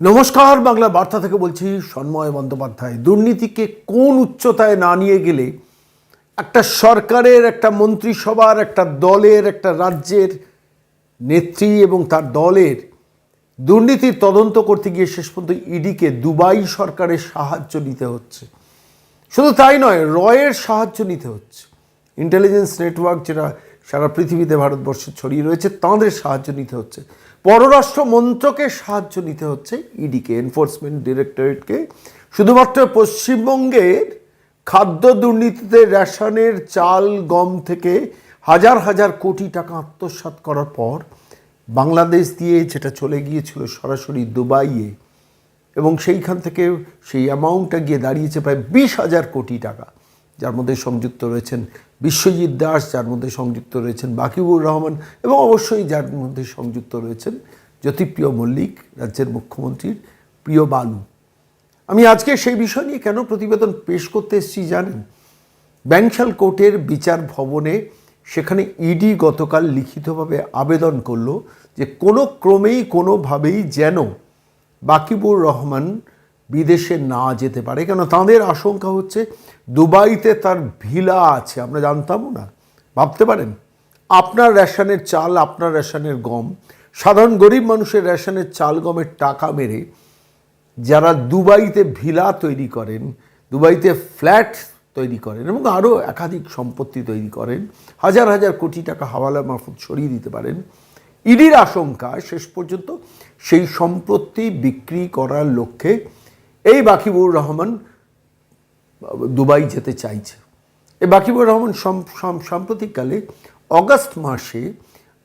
নমস্কার, বাংলা বার্তা থেকে বলছি সন্ময় বন্দ্যোপাধ্যায়। দুর্নীতিকে কোন উচ্চতায় না নিয়ে গেলে একটা সরকারের, একটা মন্ত্রিসভার, একটা দলের, একটা রাজ্যের নেত্রী এবং তার দলের দুর্নীতির তদন্ত করতে গিয়ে শেষ পর্যন্ত ইডিকে দুবাই সরকারের সাহায্য নিতে হচ্ছে। শুধু তাই নয়, রয়ের সাহায্য নিতে হচ্ছে। ইন্টেলিজেন্স নেটওয়ার্ক যেটা সারা পৃথিবীতে, ভারতবর্ষে ছড়িয়ে রয়েছে, তাঁদের সাহায্য নিতে হচ্ছে। পররাষ্ট্র মন্ত্রকের সাহায্য নিতে হচ্ছে ইডিকে এনফোর্সমেন্ট ডিরেক্টরেটকে শুধুমাত্র পশ্চিমবঙ্গের খাদ্য দুর্নীতিতে রেশনের চাল, গম থেকে হাজার হাজার কোটি টাকা আত্মসাৎ করার পর বাংলাদেশ দিয়ে যেটা চলে গিয়েছিল সরাসরি দুবাইয়ে, এবং সেইখান থেকে সেই অ্যামাউন্টটা গিয়ে দাঁড়িয়েছে প্রায় বিশ হাজার কোটি টাকা। যার মধ্যে সংযুক্ত রয়েছেন বিশ্বজিৎ দাস, যার মধ্যে সংযুক্ত রয়েছেন বাকিবুর রহমান এবং অবশ্যই যার মধ্যে সংযুক্ত রয়েছেন জ্যোতিপ্রিয় মল্লিক, রাজ্যের মুখ্যমন্ত্রীর প্রিয় বালু। আমি আজকে সেই বিষয় নিয়ে কেন প্রতিবেদন পেশ করতে এসেছি জানেন? ব্যাংশাল কোর্টের বিচার ভবনে সেখানে ইডি গতকাল লিখিতভাবে আবেদন করল যে কোনো ক্রমেই কোনোভাবেই যেন বাকিবুর রহমান বিদেশে না যেতে পারে। কেন তাঁদের আশঙ্কা হচ্ছে দুবাইতে তার ভিলা আছে। আমরা জানতামও না। ভাবতে পারেন, আপনার রেশনের চাল, আপনার রেশনের গম, সাধারণ গরিব মানুষের রেশনের চাল, গমের টাকা মেরে যারা দুবাইতে ভিলা তৈরি করেন, দুবাইতে ফ্ল্যাট তৈরি করেন এবং আরও একাধিক সম্পত্তি তৈরি করেন, হাজার হাজার কোটি টাকা হাওয়ালা মারফত সরিয়ে দিতে পারেন, ইডির আশঙ্কা শেষ পর্যন্ত সেই সম্পত্তি বিক্রি করার লক্ষ্যে এই বাকিবুর রহমান, দুবাই যেতে চাইছে। এই বাকিবুর রহমান সম- সম- সাম্প্রতিককালে অগাস্ট মাসে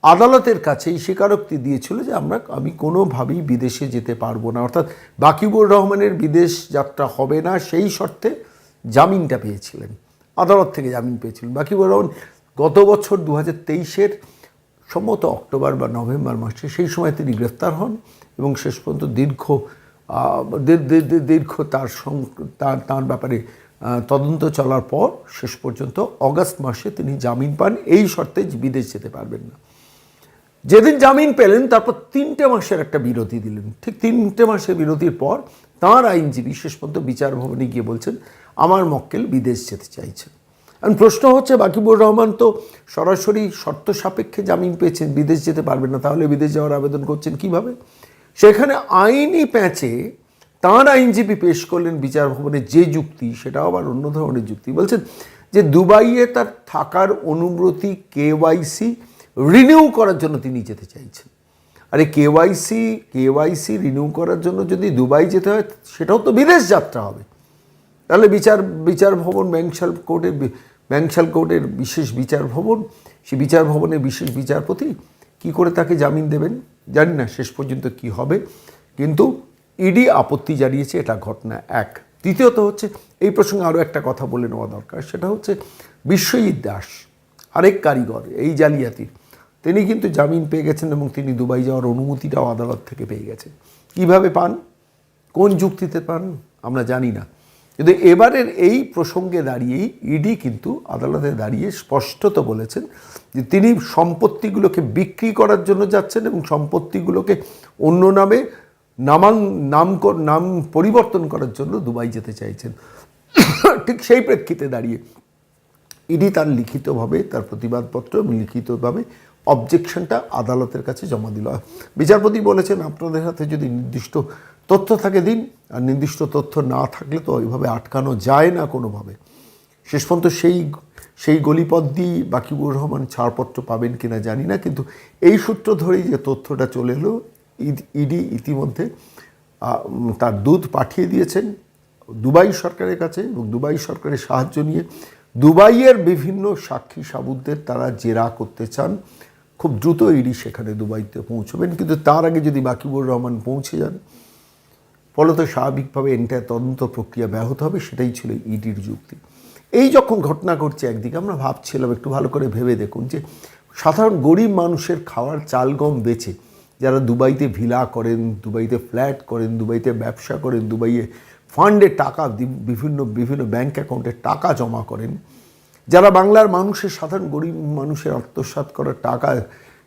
আদালতের কাছে এই স্বীকারোক্তি দিয়েছিল যে আমরা, আমি কোনোভাবেই বিদেশে যেতে পারব না। অর্থাৎ বাকিবুর রহমানের বিদেশ যাত্রা হবে না, সেই শর্তে জামিনটা পেয়েছিলেন। আদালত থেকে জামিন পেয়েছিলেন। বাকিবুর রহমান গত বছর দু হাজার তেইশের সম্ভবত অক্টোবর বা নভেম্বর মাসে, সেই সময় তিনি গ্রেফতার হন এবং শেষ পর্যন্ত দীর্ঘ দীর্ঘ তার তার তার ব্যাপারে তদন্ত চলার পর শেষ পর্যন্ত অগাস্ট মাসে তিনি জামিন পান। এই শর্তে বিদেশ যেতে পারবেন না। যেদিন জামিন পেলেন, তারপর তিনটে মাসের একটা বিরতি দিলেন। ঠিক তিনটে মাসের বিরতির পর তাঁর আইনজীবী শেষ পর্যন্ত বিচার ভবনে গিয়ে বলছেন, আমার মক্কেল বিদেশ যেতে চাইছেন এখন প্রশ্ন হচ্ছে, বাকিবুর রহমান তো সরাসরি শর্ত সাপেক্ষে জামিন পেয়েছেন, বিদেশ যেতে পারবেন না, তাহলে বিদেশ যাওয়ার আবেদন করছেন কীভাবে? সেখানে আইনি প্যাঁচে তাঁর আইনজীবী পেশ করলেন বিচার ভবনে যে যুক্তি, সেটাও আবার অন্য ধরনের যুক্তি। বলছেন যে দুবাইয়ে তার থাকার অনুমতি কেওয়াইসি রিনিউ করার জন্য তিনি যেতে চাইছেন। আরে কেওয়াইসি কেওয়াইসি রিনিউ করার জন্য যদি দুবাই যেতে হয়, সেটাও তো বিদেশ যাত্রা হবে। তাহলে বিচার বিচার ভবন ব্যাংশাল কোর্টের ব্যাংশাল কোর্টের বিশেষ বিচার ভবন সে বিচার ভবনের বিশেষ বিচারপতি কি করে তাকে জামিন দেবেন? জানি না শেষ পর্যন্ত কি হবে, কিন্তু ইডি আপত্তি জানিয়েছে এটা ঘটনা এক। দ্বিতীয়ত হচ্ছে, এই প্রসঙ্গে আরও একটা কথা বলে নেওয়া দরকার, সেটা হচ্ছে বিশ্বজিৎ দাস, আরেক কারিগর, এই জালিয়াতির তিনি কিন্তু জামিন পেয়ে গেছেন এবং তিনি দুবাই যাওয়ার অনুমতিটাও আদালত থেকে পেয়ে গেছেন। কীভাবে পান? কোন যুক্তিতে পান? আমরা জানি না। কিন্তু এবারের এই প্রসঙ্গে দাঁড়িয়েই ইডি কিন্তু আদালতে দাঁড়িয়ে স্পষ্টত বলেছেন যে তিনি সম্পত্তিগুলোকে বিক্রি করার জন্য যাচ্ছেন এবং সম্পত্তিগুলোকে অন্য নামে নামাং, নাম নাম পরিবর্তন করার জন্য দুবাই যেতে চাইছেন। ঠিক সেই প্রেক্ষিতে দাঁড়িয়ে ইডি তার লিখিতভাবে তার প্রতিবাদপত্র এবং লিখিতভাবে অবজেকশনটা আদালতের কাছে জমা দিল। বিচারপতি বলেছেন, আপনাদের হাতে যদি নির্দিষ্ট তথ্য থাকে দিন, আর নির্দিষ্ট তথ্য না থাকলে তো ওইভাবে আটকানো যায় না কোনোভাবে। শেষ পর্যন্ত সেই সেই গলিপথ দিয়ে বাকিবুর রহমান ছাড়পত্র পাবেন কিনা জানি না, কিন্তু এই সূত্র ধরেই যে তথ্যটা চলে এলো ইডি ইতিমধ্যে তার দুধ পাঠিয়ে দিয়েছেন দুবাই সরকারের কাছে এবং দুবাই সরকারের সাহায্য নিয়ে। দুবাইয়ের বিভিন্ন সাক্ষী সাবুদদের তারা জেরা করতে চান। খুব দ্রুত ইডি সেখানে দুবাইতে পৌঁছবেন, কিন্তু তার আগে যদি বাকিবুর রহমান পৌঁছে যান, ফলত স্বাভাবিকভাবে এন্টায়ার তদন্ত প্রক্রিয়া ব্যাহত হবে, সেটাই ছিল ইডির যুক্তি। এই যখন ঘটনা ঘটছে একদিকে, আমরা ভাবছিলাম একটু ভালো করে ভেবে দেখুন যে সাধারণ গরিব মানুষের খাওয়ার চাল গম বেচে, যারা দুবাইতে ভিলা করেন, দুবাইতে ফ্ল্যাট করেন, দুবাইতে ব্যবসা করেন, দুবাইয়ে ফান্ডে টাকা, বিভিন্ন বিভিন্ন ব্যাংক অ্যাকাউন্টে টাকা জমা করেন যারা বাংলার মানুষের সাধারণ গরিব মানুষের আত্মসাৎ করা টাকা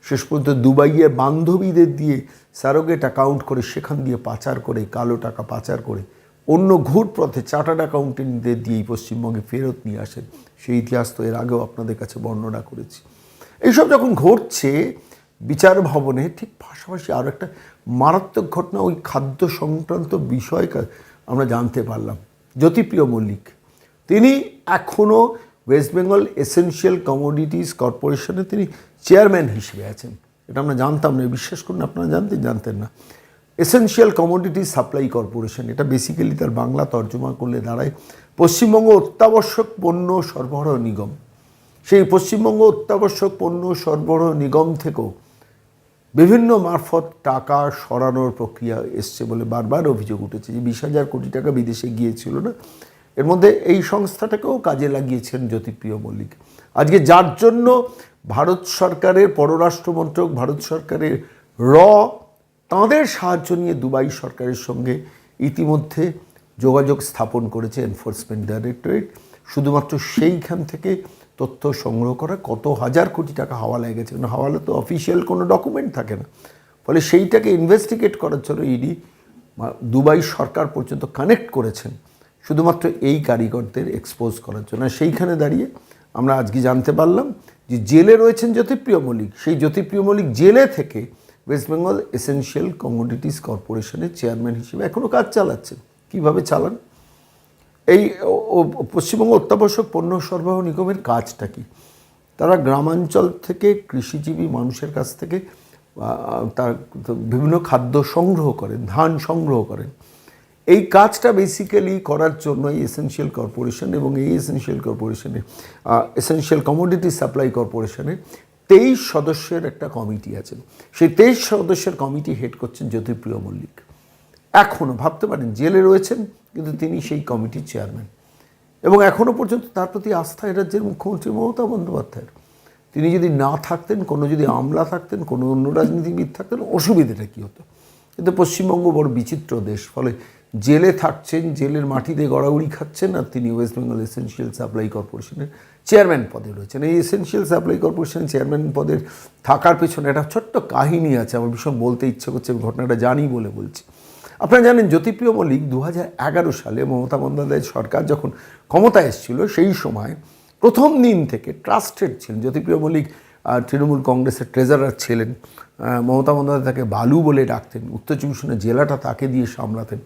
শেষ পর্যন্ত দুবাইয়ে বান্ধবীদের দিয়ে স্যারোগেট অ্যাকাউন্ট করে সেখান দিয়ে পাচার করে, কালো টাকা পাচার করে, অন্য ঘুর পথে চার্টার্ড অ্যাকাউন্টেন্টদের দিয়েই পশ্চিমবঙ্গে ফেরত নিয়ে আসেন সেই ইতিহাস তো এর আগেও আপনাদের কাছে বর্ণনা করেছি। এইসব যখন ঘটছে, বিচার ভবনে ঠিক পাশাপাশি আরও একটা মারাত্মক ঘটনা, ওই খাদ্য সংক্রান্ত বিষয় আমরা জানতে পারলাম। জ্যোতিপ্রিয় মল্লিক, তিনি এখনও ওয়েস্ট বেঙ্গল এসেনশিয়াল কমোডিটিস কর্পোরেশনে তিনি চেয়ারম্যান হিসেবে আছেন। এটা আমরা জানতাম না, বিশ্বাস করুন আপনারা জানতেন জানতেন না। এসেনশিয়াল কমোডিটি সাপ্লাই কর্পোরেশন এটা বেসিক্যালি তার বাংলা তর্জমা করলে দাঁড়ায়। পশ্চিমবঙ্গ অত্যাবশ্যক পণ্য সরবরাহ নিগম। সেই পশ্চিমবঙ্গ অত্যাবশ্যক পণ্য সরবরাহ নিগম থেকেও বিভিন্ন মারফত টাকা সরানোর প্রক্রিয়া এসছে বলে বারবার অভিযোগ উঠেছে যে বিশ হাজার কোটি টাকা বিদেশে গিয়েছিল না। এর মধ্যে এই সংস্থাটাকেও কাজে লাগিয়েছেন জ্যোতিপ্রিয় মল্লিক। আজকে যার জন্য ভারত সরকারের পররাষ্ট্রমন্ত্রক, ভারত সরকারের র, তাঁদের সাহায্য নিয়ে দুবাই সরকারের সঙ্গে ইতিমধ্যে যোগাযোগ স্থাপন করেছে এনফোর্সমেন্ট ডাইরেক্টরেট শুধুমাত্র সেইখান থেকে তথ্য সংগ্রহ করা, কত হাজার কোটি টাকা হাওয়ালায় গেছে। কারণ হাওয়ালা তো অফিসিয়াল কোনো ডকুমেন্ট থাকে না। ফলে সেইটাকে ইনভেস্টিগেট করার জন্য ইডি দুবাই সরকার পর্যন্ত কানেক্ট করেছেন। শুধুমাত্র এই কারিগরদের এক্সপোজ করার জন্য। সেইখানে দাঁড়িয়ে আমরা আজকে জানতে পারলাম যে জেলে রয়েছেন জ্যোতিপ্রিয় মল্লিক। সেই জ্যোতিপ্রিয় মল্লিক জেলে থেকে ওয়েস্ট বেঙ্গল এসেনশিয়াল কমোডিটিস কর্পোরেশনের চেয়ারম্যান হিসেবে এখনও কাজ চালাচ্ছেন। কীভাবে চালান? এই পশ্চিমবঙ্গ অত্যাবশ্যক পণ্য সরবরাহ নিগমের কাজটা কি? তারা গ্রামাঞ্চল থেকে কৃষিজীবী মানুষের কাছ থেকে তার বিভিন্ন খাদ্য সংগ্রহ করেন, ধান সংগ্রহ করেন। এই কাজটা বেসিক্যালি করার জন্য এই এসেনশিয়াল কর্পোরেশন এবং এই এসেনশিয়াল কর্পোরেশনে এসেনশিয়াল কমোডিটি সাপ্লাই কর্পোরেশনে তেইশ সদস্যের একটা কমিটি আছেন সেই তেইশ সদস্যের কমিটি হেড করছেন জ্যোতিপ্রিয় মল্লিক। এখনও ভাবতে পারেন, জেলে রয়েছেন, কিন্তু তিনি সেই কমিটির চেয়ারম্যান এবং এখনও পর্যন্ত তার প্রতি আস্থা এ রাজ্যের মুখ্যমন্ত্রী মমতা বন্দ্যোপাধ্যায়ের। তিনি যদি না থাকতেন, কোনো যদি আমলা থাকতেন, কোনো অন্য রাজনীতিবিদ থাকতেন, অসুবিধাটা কী হতো? কিন্তু পশ্চিমবঙ্গ বড় বিচিত্র দেশ, ফলে জেলে থাকছেন, জেলের মাটিতে গড়াগড়ি খাচ্ছেন আর তিনি ওয়েস্ট বেঙ্গল এসেনশিয়াল সাপ্লাই কর্পোরেশনের চেয়ারম্যান পদে রয়েছেন। এই এসেনশিয়াল সাপ্লাই কর্পোরেশনের চেয়ারম্যান পদের থাকার পেছনে একটা ছোট্ট কাহিনী আছে, আমার ভীষণ বলতে ইচ্ছে করছে ঘটনাটা জানি বলে বলছি। আপনারা জানেন জ্যোতিপ্রিয় মল্লিক দু সালে মমতা বন্দ্যোপাধ্যায় সরকার যখন ক্ষমতায় এসেছিল, সেই সময় প্রথম দিন থেকে ট্রাস্টেড ছিলেন। জ্যোতিপ্রিয় মল্লিক তৃণমূল কংগ্রেসের ট্রেজারার ছিলেন। মমতা বন্দ্যোপাধ্যায় তাকে বালু বলে ডাকতেন, উত্তর চব্বিশ জেলাটা তাকে দিয়ে সামলাতেন।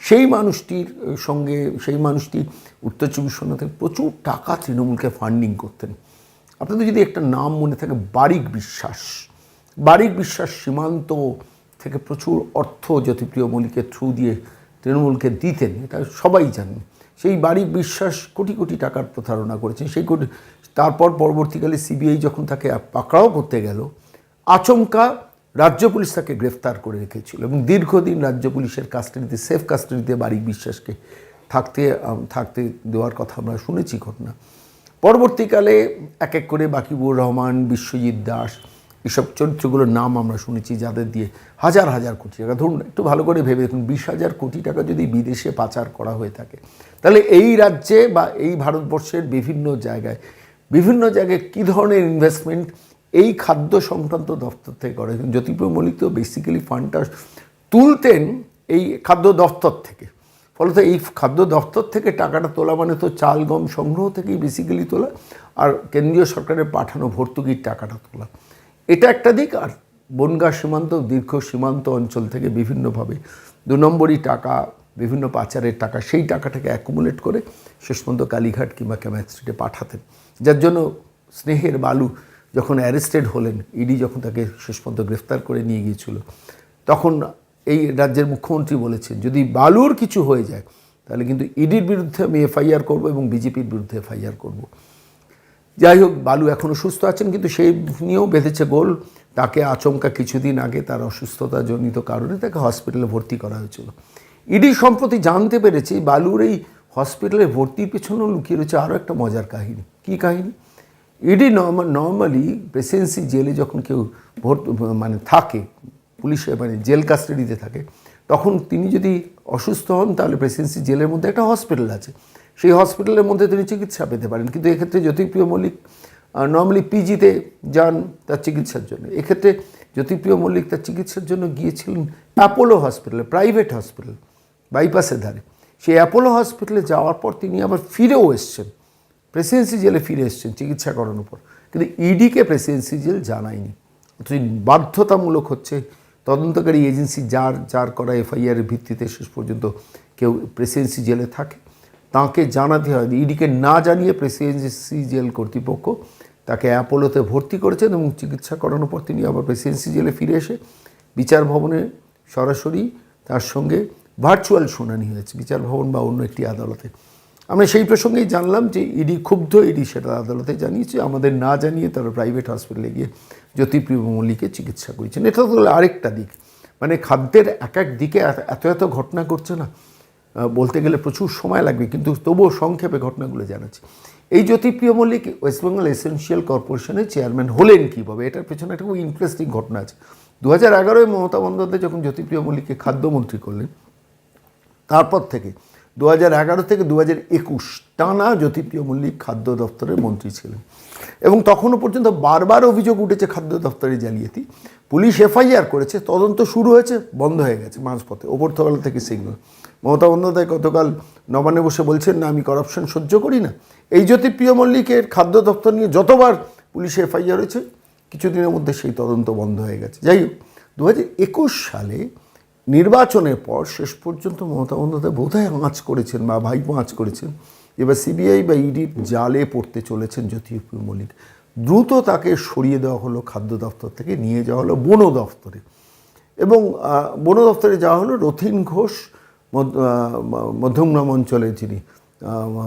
সেই মানুষটির সঙ্গে সেই মানুষটি উত্তর চব্বিশ পরগনা থেকে প্রচুর টাকা তৃণমূলকে ফান্ডিং করতেন। আপনাদের যদি একটা নাম মনে থাকে, বারিক বিশ্বাস। বারিক বিশ্বাস সীমান্ত থেকে প্রচুর অর্থ জ্যোতিপ্রিয় মল্লিকের থ্রু দিয়ে তৃণমূলকে দিতেন, এটা সবাই জানেন। সেই বারিক বিশ্বাস কোটি কোটি টাকার প্রতারণা করেছেন। সেই কোটি, তারপর পরবর্তীকালে সিবিআই যখন তাকে পাকড়াও করতে গেল, আচমকা রাজ্য পুলিশ তাকে গ্রেফতার করে রেখেছিল এবং দীর্ঘদিন রাজ্য পুলিশের কাস্টাডিতে, সেফ কাস্টাডিতে বারিক বিশ্বাসকে থাকতে থাকতে দেওয়ার কথা আমরা শুনেছি ঘটনা। পরবর্তীকালে এক এক করে বাকিবুর রহমান, বিশ্বজিৎ দাস এসব চরিত্রগুলোর নাম আমরা শুনেছি যাদের দিয়ে হাজার হাজার কোটি টাকা। ধরুন, একটু ভালো করে ভেবে দেখুন, বিশ হাজার কোটি টাকা যদি বিদেশে পাচার করা হয়ে থাকে, তাহলে এই রাজ্যে বা এই ভারতবর্ষের বিভিন্ন জায়গায় বিভিন্ন জায়গায় কী ধরনের ইনভেস্টমেন্ট এই খাদ্য সংক্রান্ত দপ্তর থেকে করে। জ্যোতিপ্রিয় মল্লিক তো বেসিক্যালি ফান্ডটা তুলতেন এই খাদ্য দপ্তর থেকে। ফলত এই খাদ্য দপ্তর থেকে টাকাটা তোলা মানে তো চাল, গম সংগ্রহ থেকেই বেসিক্যালি তোলা আর কেন্দ্রীয় সরকারের পাঠানো ভর্তুকির টাকাটা তোলা। এটা একটা দিক আর বনগা সীমান্ত, দীর্ঘ সীমান্ত অঞ্চল থেকে বিভিন্নভাবে দু নম্বরই টাকা, বিভিন্ন পাচারের টাকা, সেই টাকাটাকে অ্যাকুমুলেট করে শেষ পর্যন্ত কালীঘাট কিংবা ক্যামাত স্ট্রিটে পাঠাতেন। যার জন্য স্নেহের বালু যখন অ্যারেস্টেড হলেন, ইডি যখন তাকে শেষ পর্যন্ত গ্রেফতার করে নিয়ে গিয়েছিল, তখন এই রাজ্যের মুখ্যমন্ত্রী বলেছেন, যদি বালুর কিছু হয়ে যায়, তাহলে কিন্তু ইডির বিরুদ্ধে আমি এফআইআর করব এবং বিজেপির বিরুদ্ধে এফআইআর করব। যাই হোক, বালু এখনও সুস্থ আছেন, কিন্তু সেই নিয়েও বেঁধেছে গোল। তাকে আচমকা কিছুদিন আগে তার অসুস্থতাজনিত কারণে তাকে হসপিটালে ভর্তি করা হয়েছিল। ইডি সম্প্রতি জানতে পেরেছে, বালুর এই হসপিটালে ভর্তির পেছনেও লুকিয়ে রয়েছে আরও একটা মজার কাহিনী। কী কাহিনী? ইডি নর্মালি প্রেসিডেন্সি জেলে যখন কেউ ভোট মানে থাকে, পুলিশে মানে জেল কাস্টাডিতে থাকে, তখন তিনি যদি অসুস্থ হন, তাহলে প্রেসিডেন্সি জেলের মধ্যে একটা হসপিটাল আছে। সেই হসপিটালের মধ্যে তিনি চিকিৎসা পেতে পারেন। কিন্তু এক্ষেত্রে জ্যোতিপ্রিয় মল্লিক নর্মালি পিজিতে যান তার চিকিৎসার জন্য। এক্ষেত্রে জ্যোতিপ্রিয় মল্লিক তার চিকিৎসার জন্য গিয়েছিলেন অ্যাপোলো হসপিটালে প্রাইভেট হসপিটাল বাইপাসের ধারে। সেই অ্যাপোলো হসপিটালে যাওয়ার পর তিনি আবার ফিরেও এসছেন। প্রেসিডেন্সি জেলে ফিরে এসছেন চিকিৎসা করানোর পর। কিন্তু ইডিকে প্রেসিডেন্সি জেল জানায়নি। অথচ বাধ্যতামূলক হচ্ছে তদন্তকারী এজেন্সি যার যার করা এফআইআর ভিত্তিতে শেষ পর্যন্ত কেউ প্রেসিডেন্সি জেলে থাকে। তাকে জানাতে হয় ইডিকে না জানিয়ে প্রেসিডেন্সি জেল কর্তৃপক্ষ তাকে অ্যাপোলোতে ভর্তি করেছেন এবং চিকিৎসা করানোর পর তিনি আবার প্রেসিডেন্সি জেলে ফিরে এসে বিচার ভবনে সরাসরি তার সঙ্গে ভার্চুয়াল শুনানি হয়েছে। বিচার ভবন বা অন্য একটি আদালতে আমরা সেই প্রসঙ্গেই জানলাম যে ইডি ক্ষুব্ধ, ইডি সেটা আদালতে জানিয়েছে, আমাদের না জানিয়ে তারা প্রাইভেট হসপিটালে গিয়ে জ্যোতিপ্রিয় মল্লিকে চিকিৎসা করেছেন। এটা তো আরেকটা দিক। মানে খাদ্যের এক এক দিকে এত- এত ঘটনা ঘটছে না। বলতে গেলে প্রচুর সময় লাগবে, কিন্তু তবুও সংক্ষেপে ঘটনাগুলো জানাচ্ছি। এই Jyotipriya Mallick West Bengal essential কর্পোরেশনের চেয়ারম্যান হলেন কীভাবে এটার পেছনে একটা খুব ইন্টারেস্টিং ঘটনা আছে। দু হাজার এগারোয় মমতা বন্দ্যোপাধ্যায় যখন জ্যোতিপ্রিয় মল্লিককে খাদ্যমন্ত্রী করলেন, তারপর থেকে দু হাজার এগারো থেকে দু হাজার একুশ টানা জ্যোতিপ্রিয় মল্লিক খাদ্য দপ্তরের মন্ত্রী ছিলেন। এবং তখনও পর্যন্ত বারবার অভিযোগ উঠেছে খাদ্য দপ্তরের জালিয়াতি। পুলিশ এফআইআর করেছে, তদন্ত শুরু হয়েছে, বন্ধ হয়ে গেছে মাঝপথে ওপরতলা থেকে সিগন্যাল মমতা বন্দ্যোপাধ্যায় গতকাল নবান্নে বসে বলছেন, না, আমি করাপশন সহ্য করি না। এই জ্যোতিপ্রিয় মল্লিকের খাদ্য দপ্তর নিয়ে যতবার পুলিশে এফআইআর হয়েছে, কিছুদিনের মধ্যে সেই তদন্ত বন্ধ হয়ে গেছে। যাই হোক দু সালে নির্বাচনের পর শেষ পর্যন্ত মমতা বন্দ্যোপাধ্যায় বোধহয় আঁচ করেছেন, বা ভাইপো আঁচ করেছেন। এবার সিবিআই বা ইডির জালে পড়তে চলেছেন জ্যোতিপ্রিয় মল্লিক। দ্রুত তাকে সরিয়ে দেওয়া হলো খাদ্য দপ্তর থেকে, নিয়ে যাওয়া হলো বন দপ্তরে। এবং বন দপ্তরে যাওয়া হলো রথিন ঘোষ, মধ্য- মধ্যমগ্রাম অঞ্চলের যিনি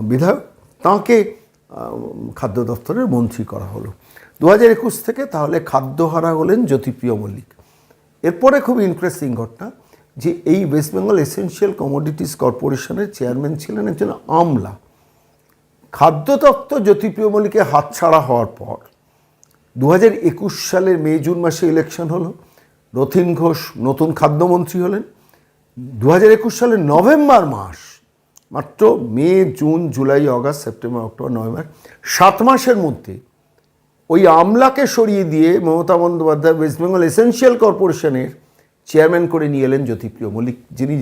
বিধায়ক, তাঁকে খাদ্য দপ্তরের মন্ত্রী করা হলো। দু হাজার একুশ থেকে তাহলে খাদ্যহারা হলেন জ্যোতিপ্রিয় মল্লিক। এরপরে খুব ইন্টারেস্টিং ঘটনা যে এই ওয়েস্ট বেঙ্গল এসেনশিয়াল কমোডিটিস কর্পোরেশনের চেয়ারম্যান ছিলেন একজন আমলা। খাদ্য দপ্তর জ্যোতিপ্রিয় মল্লিকের হাতছাড়া হওয়ার পর দু হাজার একুশ সালের মে, জুন মাসে ইলেকশন হলো, রথিন ঘোষ নতুন খাদ্যমন্ত্রী হলেন। দু হাজার একুশ সালের নভেম্বর মাস, মাত্র May, June, July August September, October, November, সাত মাসের মধ্যে ওই আমলাকে সরিয়ে দিয়ে Mamata Bandyopadhyay West Bengal essential কর্পোরেশনের চেয়ারম্যান করে নিয়ে এলেন জ্যোতিপ্রিয় মল্লিক, যিনি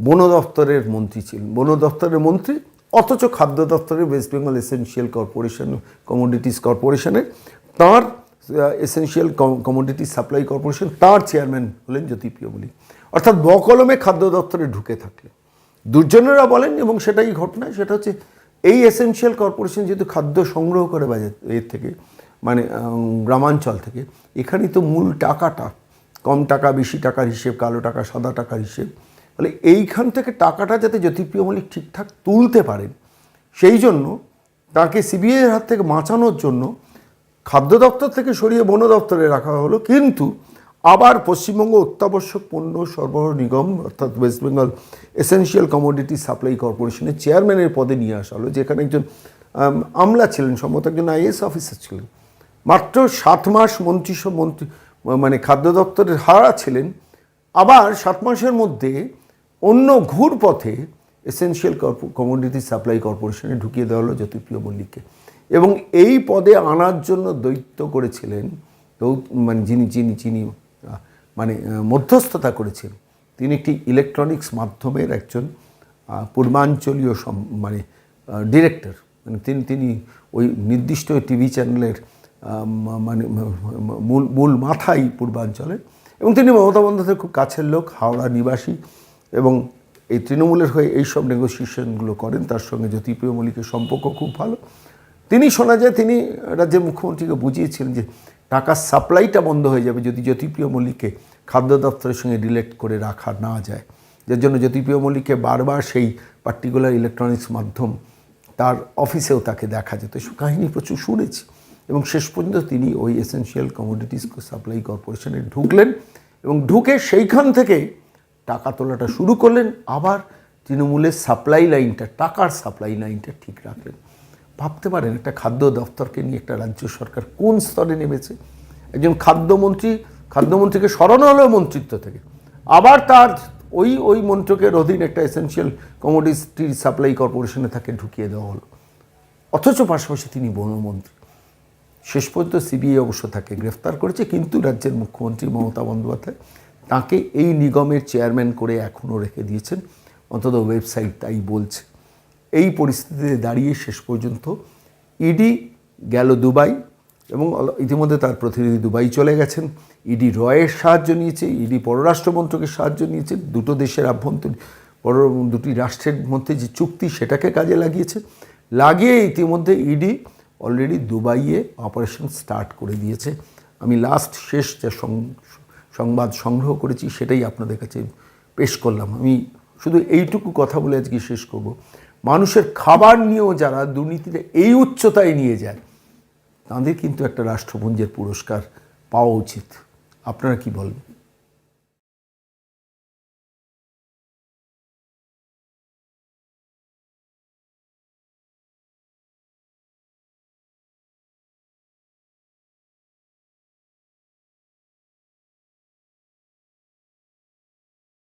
বন দপ্তরের মন্ত্রী ছিলেন। বন দপ্তরের মন্ত্রী, অথচ খাদ্য দপ্তরের West Bengal essential corporation commodities কর্পোরেশনের তাঁর এসেনশিয়াল কমোডিটি সাপ্লাই কর্পোরেশন তার চেয়ারম্যান হলেন জ্যোতিপ্রিয় মল্লিক। অর্থাৎ বকলমে খাদ্য দপ্তরে ঢুকে থাকলেন। দুর্জনেরা বলেন, এবং সেটাই ঘটনা, সেটা হচ্ছে এই এসেনশিয়াল কর্পোরেশন যেহেতু খাদ্য সংগ্রহ করে বাজার, এর থেকে মানে গ্রামাঞ্চল থেকে, এখানেই তো মূল টাকাটা কম টাকা, বেশি টাকার হিসেব, কালো টাকা, সাদা টাকার হিসেব। তাহলে এইখান থেকে টাকাটা যাতে জ্যোতিপ্রিয় মল্লিক ঠিকঠাক তুলতে পারেন, সেই জন্য তাকে সিবিআইয়ের হাত থেকে বাঁচানোর জন্য খাদ্য দপ্তর থেকে সরিয়ে বন দপ্তরে রাখা হলো। কিন্তু আবার পশ্চিমবঙ্গ অত্যাবশ্যক পণ্য সরবরাহ নিগম, অর্থাৎ West Bengal essential commodity supply কর্পোরেশনের চেয়ারম্যানের পদে নিয়ে আসা হলো, যেখানে একজন আমলা ছিলেন, সম্ভবত একজন আইএস অফিসার ছিলেন। মাত্র সাত মাস মন্ত্রী মন্ত্রী মানে খাদ্য দপ্তরের হারা ছিলেন, আবার সাত মাসের মধ্যে অন্য ঘুর পথে এসেনশিয়াল কমোডিটি সাপ্লাই কর্পোরেশনে ঢুকিয়ে দেওয়া হলো জ্যোতিপ্রিয় মল্লিককে। এবং এই পদে আনার জন্য দৈত্য করেছিলেন মানে যিনি যিনি যিনি মানে মধ্যস্থতা করেছেন, তিনি একটি ইলেকট্রনিক্স মাধ্যমের একজন পূর্বাঞ্চলীয় মানে ডিরেক্টর মানে তিনি তিনি ওই নির্দিষ্ট টিভি চ্যানেলের মানে মূল মূল মাথাই পূর্বাঞ্চলে এবং তিনি মমতা বন্দ্যোপাধ্যায়ের খুব কাছের লোক, হাওড়া নিবাসী। এবং এই তৃণমূলের হয়ে এইসব নেগোসিয়েশনগুলো করেন, তার সঙ্গে জ্যোতিপ্রিয় মল্লিকের সম্পর্ক খুব ভালো। তিনি শোনা যায়, তিনি রাজ্যের মুখ্যমন্ত্রীকে বুঝিয়েছিলেন যে টাকার সাপ্লাইটা বন্ধ হয়ে যাবে যদি জ্যোতিপ্রিয় মল্লিককে খাদ্য দপ্তরের সঙ্গে রিলেট করে রাখা না যায়। যার জন্য জ্যোতিপ্রিয় মল্লিককে বারবার সেই পার্টিকুলার ইলেকট্রনিক্স মাধ্যম তার অফিসেও তাকে দেখা যেত। কাহিনী প্রচুর শুনেছি। এবং শেষ পর্যন্ত তিনি ওই এসেনশিয়াল কমোডিটিস সাপ্লাই কর্পোরেশনে ঢুকলেন এবং ঢুকে সেইখান থেকে টাকা তোলাটা শুরু করলেন। আবার তৃণমূলের সাপ্লাই লাইনটা টাকার সাপ্লাই লাইনটা ঠিক রাখলেন। ভাবতে পারেন, একটা খাদ্য দপ্তরকে নিয়ে একটা রাজ্য সরকার কোন স্তরে নেমেছে? একজন খাদ্যমন্ত্রী, খাদ্যমন্ত্রীকে সরানো হলো মন্ত্রিত্ব থেকে। আবার তার ওই ওই মন্ত্রকের অধীন একটা এসেনশিয়াল কমোডিটি সাপ্লাই কর্পোরেশনে তাকে ঢুকিয়ে দেওয়া হলো। অথচ পাশাপাশি তিনি বনমন্ত্রী। শেষ পর্যন্ত সিবিআই অবশ্য তাকে গ্রেফতার করেছে, কিন্তু রাজ্যের মুখ্যমন্ত্রী মমতা বন্দ্যোপাধ্যায় তাকে এই নিগমের চেয়ারম্যান করে এখনও রেখে দিয়েছেন। অন্তত ওয়েবসাইট তাই বলছে। এই পরিস্থিতিতে দাঁড়িয়ে শেষ পর্যন্ত ইডি গেল দুবাই এবং ইতিমধ্যে তার প্রতিনিধি দুবাই চলে গেছেন। ইডি রয়ের সাহায্য নিয়েছে, ইডি পররাষ্ট্রমন্ত্রকের সাহায্য নিয়েছে। দুটো দেশের আভ্যন্তরীণ পর দুটি রাষ্ট্রের মধ্যে যে চুক্তি সেটাকে কাজে লাগিয়েছে। লাগিয়ে ইতিমধ্যে ইডি অলরেডি দুবাইয়ে অপারেশন স্টার্ট করে দিয়েছে। আমি লাস্ট শেষ যা সংবাদ সংগ্রহ করেছি সেটাই আপনাদের কাছে পেশ করলাম। আমি শুধু এইটুকু কথা বলে আজকে শেষ করব। মানুষের খাবার নিয়েও যারা দুর্নীতিতে এই উচ্চতায় নিয়ে যায়, তাদের কিন্তু একটা রাষ্ট্রপুঞ্জের পুরস্কার পাওয়া উচিত। আপনারা কি বলেন